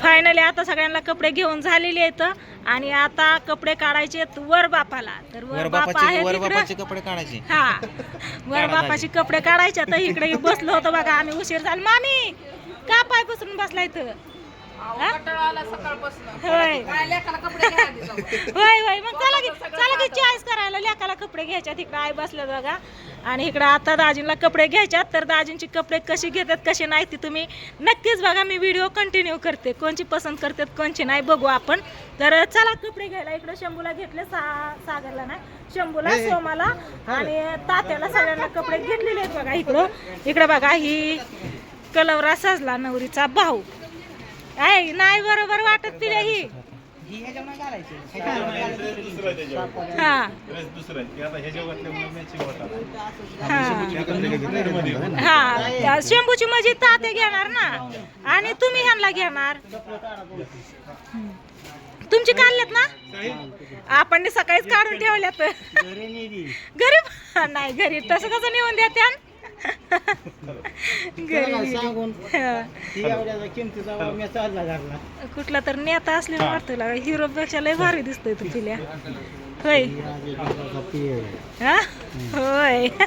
Finally आता सगळ्यांना कपडे घेऊन झालेले आहेत. आणि आता कपडे काढायचे आहेत वर बापाला. तर वर बापा आहे वर बापाचे कपडे काढायचे. हा. वर बापाचे कपडे काढायचे. तर इकडे बसलो होतो बघा. आम्ही उशीर झाला. मामी का पाय पसरून बसलाय तर हा? होय. होय होय. मग चला की चला की चॉईस करायला. लेकाला कपडे घ्यायच्यात इकडे आई बसल्यात बघा. आणि इकडे आता दाजींना कपडे घ्यायच्यात तर दाजींची कपडे कशी घेतात कसे नाही ते तुम्ही नक्कीच बघा. मी व्हिडिओ कंटिन्यू करते. कोणची पसंत करतात कोणची नाही बघू आपण. तर चला कपडे घ्यायला. इकडे शंभूला घेतले सा सागरला नाही. शंभूला सोमाला आणि तात्याला सगळ्यांना कपडे घेतलेले आहेत बघा. इकडं इकडं बघा ही कलवरा सजला नवरीचा भाऊ. आहे नाही बरोबर वाटत तिला ही. हा हा. हा. शंभूची मजी ताते घेणार ना? आणि तुम्ही ह्यांना घेणार. तुमची काढल्यात ना? आपण सकाळीच काढून ठेवल्यात. घरी नाही घरी तसं कसं नेऊन द्या त्या कुठला तर नेता असलेला वाटतं लागा. हिरो पेक्षा लय भारी दिसतोय तू पिल्या. होय. हा? होय.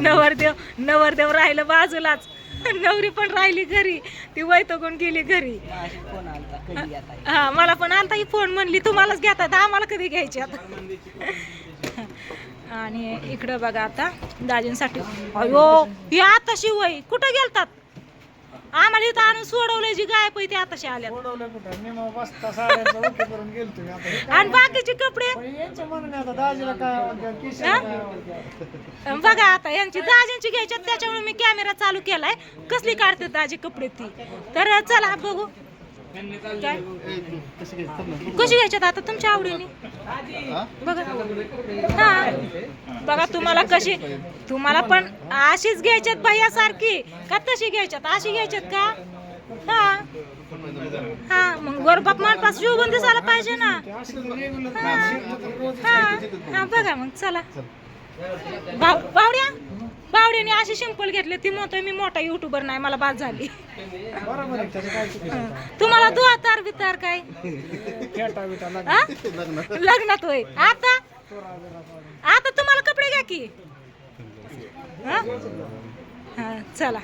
नवरदेव नवरदेव राहिलं बाजूलाच. नवरी पण राहिली घरी. ती वैतगून गेली घरी. हा मला पण आणता ही फोन म्हणली तुम्हालाच घेतात. आम्हाला कधी घ्यायचे आता? आणि इकडं बघा आता दाजींसाठी. अयो ही आताशी वय कुठं गेलतात? आम्हाला इथं आणून सोडवलंय जी गाय पैते आताशी आल्या आणि बाकीचे कपडे? बघा आता यांची दाजींची घ्यायच्यात त्याच्यामुळे मी कॅमेरा चालू केलाय. कसली काढते दाजी कपडे ती? तर चला बघू. काय कशी घ्यायच्यात आता? तुमच्या आवडीने. बघा. हा. बघा तुम्हाला कशी तुम्हाला पण अशीच घ्यायच्यात भैया सारखी का तशी घ्यायच्यात? अशी घ्यायच्यात का? हा. हा. मग वरबाप मानपास शिवबंद झाला पाहिजे ना. हा. हा. बघा मग चला. भाव बावड्या बावड्याने अशी सिंपल घेतले ती म्हणतोय मी मोठा युट्यूबर नाही मला बाद झाली. तुम्हाला दुआ तार बितार काय? हा? लग्नात होय. आता? आता तुम्हाला कपडे घ्या की. हा? हा, चला.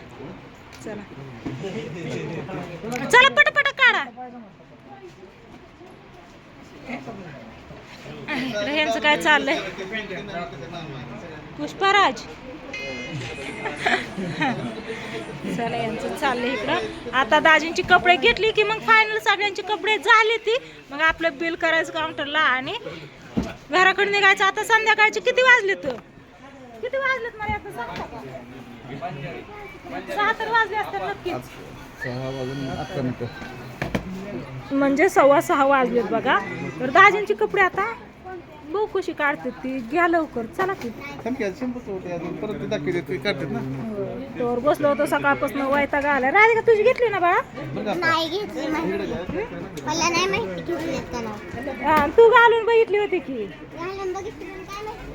चला. चला पटपट काढा. इकडे ह्यांचं काय चाललंय? पुष्पराज. चला यांचं चाललंय इकडं. आता दाजींची कपडे घेतली की मग फायनल सगळ्यांची कपडे झाली ती. मग आपलं बिल करायचं काउंटरला आणि घराकडे निघायचं. आता संध्याकाळचे किती वाजले तर किती वाजलेत मला आता सांगता सहा तर वाजले असतात नक्कीच म्हणजे सव्वा सहा वाजलेत बघा. तर दाजींची कपडे आता बघू कशी काढते ती घ्या लवकर चला की. तोवर बसलो होतो सकाळपासून वैताग आला. राधिका तुझी घेतली ना बाळा? नाही घेतली माहिती मला नाही माहिती घेतली का नाव हा, तू घालून बघितली होती की. घालून बघितली पण काय माहिती.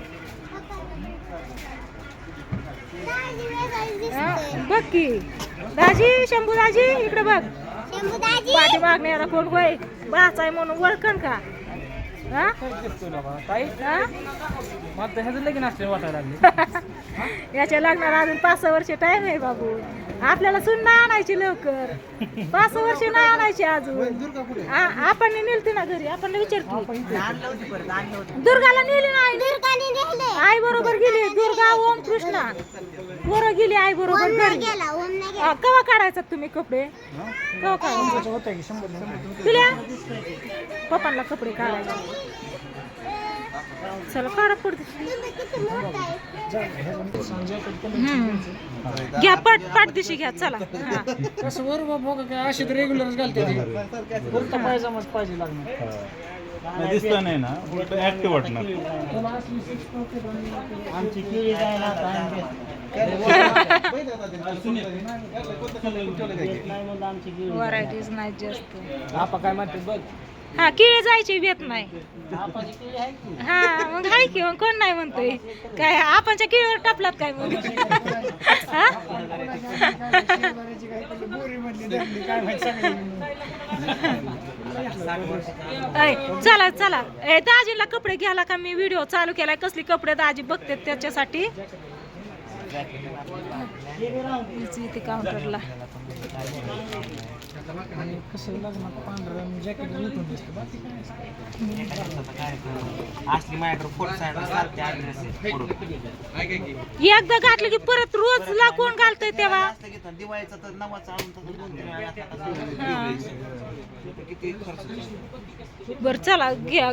दाजी वेगळंच हा, दिसतंय. बघ की. दाजी शंभू दाजी इकडे बघ. शंभू दाजी पाठी मागण्याला कोण होय बाच आहे म्हणून ओळखण का? याच्या लग्नाला अजून पाच सहा वर्ष टाइम आहे बाबू. आपल्याला सून नाही आणायची लवकर. पाच सहा वर्ष नाही आणायची अजून. आपण नेलती ना घरी आपण विचारतो. दुर्गाला नेली नाही आई? बरोबर गेली दुर्गा ओम कृष्णा. बरोबर गेली आई बरोबर नाही नाही हा, केव्हा काढायचा तुम्ही कपडे? केव्हा काढायचे? तुला? पप्पांना कपडे काढायचे. चला काढा पडते. घ्या पट पाठ दिशी घ्या चला. हा. कसं वर बाबा काय अशी तर रेग्युलरच घालते ती. पायजामाच पाहिजे लागणार. दिसलं नाही ना? उलट ऍक्टिव्ह वाटणार. आमची केळी जायला व्हरायटीज नाही जास्त. आपा काय म्हणते बघ हा किळे जायची भेट नाही. हा मग हाय की मग कोण नाही म्हणतोय? काय आपणच्या किळीवर टापलात काय मग? चला चला. ए दाजीला कपडे घ्यायला का मी व्हिडिओ चालू केलाय? कसली कपडे दाजी बघते त्याच्यासाठी? इथे काउंटरला कसं लग्नात असली माझ्याकडे एकदा घातलं की परत रोज ला कोण घालतंय तेव्हा. दिवाळीचा तर नवाचा आणून बर चला घ्या.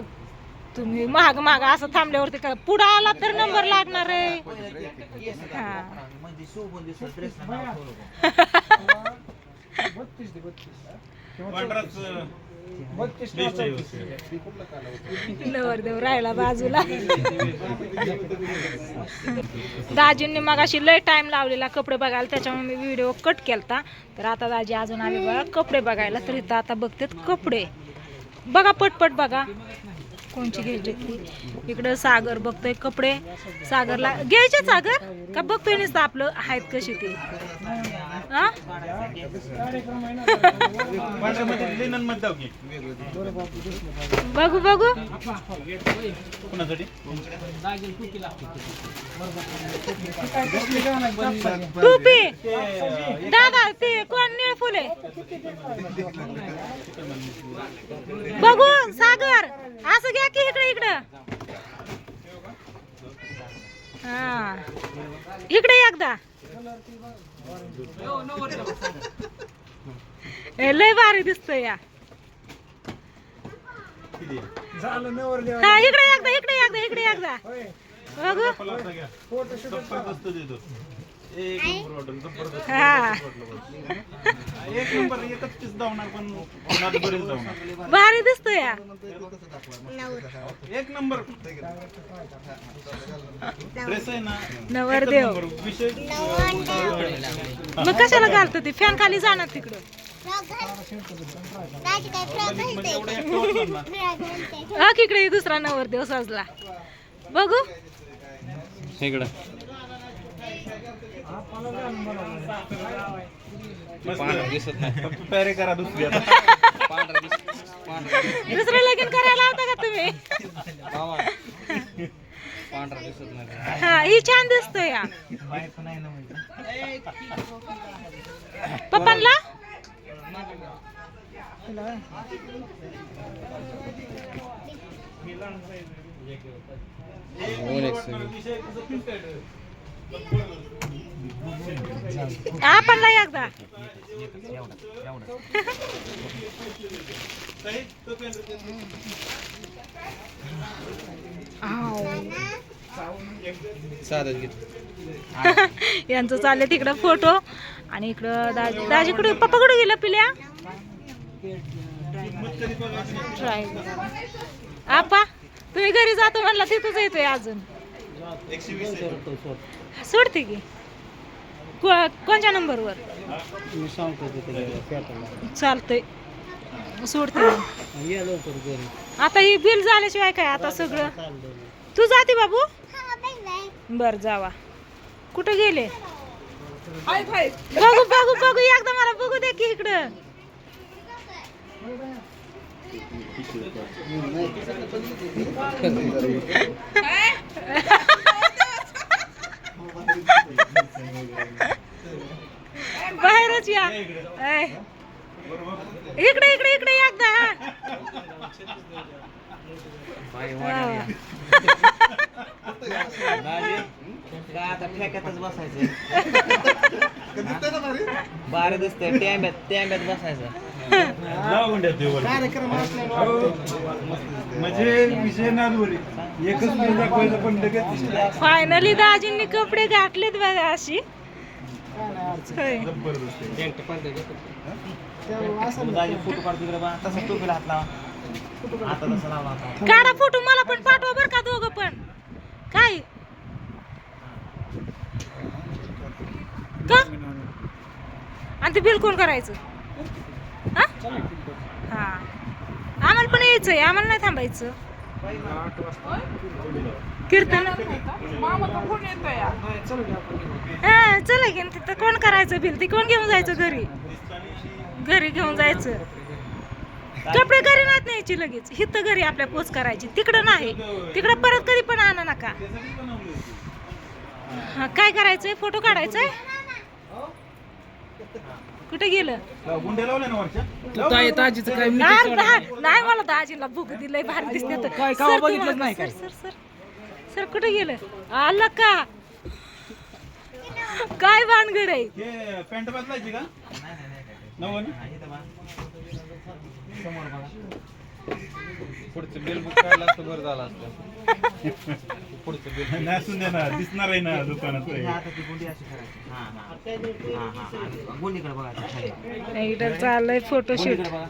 तुम्ही महाग महाग असं थांबल्यावरती का पुढं आला तर नंबर लागणार आहे. हा. बत्तीस दे बत्तीस बत्तीस नवरदेव राहिला बाजूला. दाजींनी मग अशी लय टाइम लावलेला कपडे बघायला त्याच्यामुळे मी व्हिडिओ कट केलता. तर आता दाजी अजून आले बघा कपडे बघायला. तर इथं आता बघतेत कपडे. बघा पटपट बघा. कोणची घ्यायची ती? इकडं सागर बघतोय कपडे. सागरला घ्यायचे सागर? का बघतोय नुसतं आपलं आहेत कशी ते? बघू बघू. टोपी. दादा ते कोण निळ फुले? बघू सागर. असं घ्या की इकडे इकडं. हा. इकडे एकदा. ए, लय भारी दिसतोय या. झालं नवर हा इकडे एकदा इकडे एकदा इकडे एकदा. बघू. फोटोशूट देतो. हा. भारी दिसतोय या. एक नंबर. ड्रेस आहे ना नवरदेव. मग कशाला घालतो ती? फॅन खाली जाणार तिकडं. हा इकडे दुसरा नवरदेव सजला. बघू. मस्त पॅरे करा दुसरी आता. दुसरं लगीन करायला होता का तुम्ही? हा ही छान दिसतोय या बायको नाही ना म्हणजे पप्पांना आपणला एकदा. यांचं चालले तिकडं फोटो. आणि इकडं दाजी दाजी कुठे पप्पा कुठे गेला पिल्या? आपा तुम्ही घरी जातो म्हणला तिथंच येतोय अजून. सोडते की? को- कोणत्या नंबरवर? मी सांगतो तिथे चालतंय. सोडते मग. आता ही बिल झाल्याशिवाय काय आता सगळं? तू जाते बाबू? हा बाय बाय बर जावा. कुठं गेले? बघू बघू बघू एकदा मला बघू दे की इकडं. बाहेरच या. ऐ. इकडे इकडे इकडे एकदा. हा. काय आता ठेक्यातच बसायचं. बारा? दिसतंय. टॅम्ब्यात टॅम्ब्यात बसायचं. कार्यक्रम असल्यामुळे म्हणजे विषय नादवरी एकच पण लगेच फायनली दाजींनी कपडे घातलेत बघा अशी. काढ तिकडे बा. तसा टोपीला हात लावा. आता तसं लावला आता. काढा फोटो मला पण पाठवा बर का दोघं पण. काय? का? आणि ते बिल कोण करायचं हा हा आम्हाला पण यायचंय आम्हाला नाही थांबायचं. कीर्तन? हा चला घेऊन तिथं कोण करायचं बिल? ते कोण घेऊन जायचं घरी? घरी घेऊन जायचं. कपडे घरी नाहीत न्यायची लगेच. हिथं घरी आपल्या पोच करायची. तिकडं नाही. तिकडं परत कधी पण आणा नका. काय करायचंय? फोटो काढायचंय? कुठे गेलं गुंडे लावले ना वरच्या ताई ताजीचं काय मी नाही नाही- नाही मला दाजीला भूक दिलंय भारी दिसते तर. काय, कवा सर बघितलंच नाही सर काय? सर सर सर कुठे गेलं आलं का काय भानगड आहे हे पॅन्ट बदलायची का नवन समोर बघा पुढचं बिल बुक असतं बरं झालं असतं. पुढचं बिल नाही असून दे ना दिसणार आहे ना दुकानात हे. आता ती गुंडी अशी करायची. हा हा. हा हा. आणि गुंडीकडे बघायचं खाली. इकडं चाललंय फोटोशूट गुंडीकडे बघा.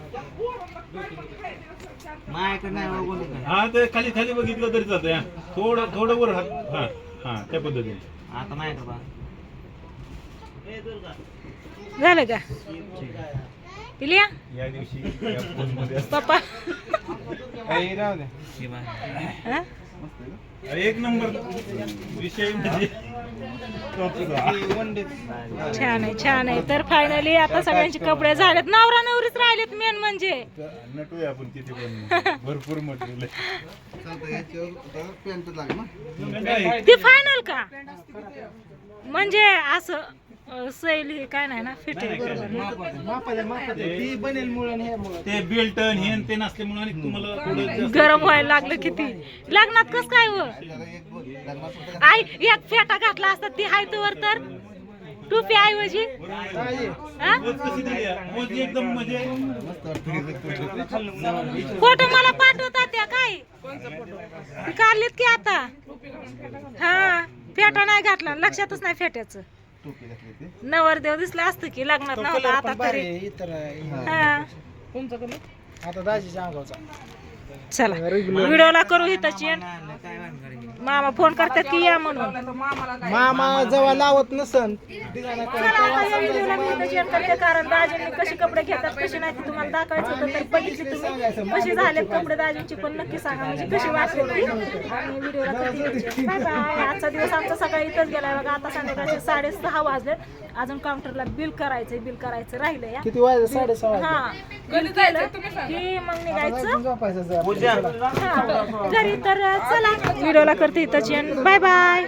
माझ्याकडे नाही बघा गुंडीकडे. हा ते खाली खाली बघितलं तरी हा. थोडं थोडं वर हात हा हा त्या पद्धतीने. आता माझ्याकडे बघा. झालं का? पिलिया या दिवशी या फोनमध्ये असं. पप्पा. काही राहू हे? एक नंबर विषय म्हणजे छान आहे छान आहे. तर फायनली आता सगळ्यांचे कपडे झालेत. नवरा नवरीच राहिलेत मेन म्हणजे. नटूया आपण पण. भरपूर मटेरियल ती फायनल का? म्हणजे असं सैल हे काय नाही ना फिट आहे बरोबर. ती बनेल मुळे आणि हे मुळे. ते बेल्ट हे आणि ते नसल्यामुळे आणि तुम्हाला थोडं जास्त- गरम व्हायला लागलं किती? लग्नात कस काय व? आई एक फेटा घातला असता ती हाय वर तर? टोपी ऐवजी? हा? मोज कशी दिली? आहे? मोज एकदम म्हणजे फोटो मला पाठवतात त्या काय? ती काढलीत की आता? हा फेटा नाही घातला लक्षातच नाही फेट्याचं. नवरदेव दिसला असतं की लग्नात नव्हता आता तरी. इतर हा. कोणचा कलर आता दाजीच्या अंगावचा चला. व्हिडिओला करू हिताची end. नाही, काय भानगड आहे? मामा फोन करतात की या म्हणून. मामा जेव्हा लावत नसन चला आता या व्हिडिओला मी हिताची end करते कारण दाजींनी कसे कपडे घेतात कसे नाही ते तुम्हाला दाखवायचं होतं तर बघितले तुम्ही. कसे झालेत कपडे दाजींची पण नक्की सांगा म्हणजे कशी वाटली ती. आणि व्हिडिओला बाय बाय आजचा दिवस आमचा सकाळी इथंच गेलाय बघा आता संध्याकाळचे साडेसहा वाजलेत. अजून काउंटरला बिल करायचंय बिल करायचं राहिलं या. किती वाजले? साडेसहा की मग निघायचं. हा, घरी तर चला. व्हिडिओला करते इथंच बाय बाय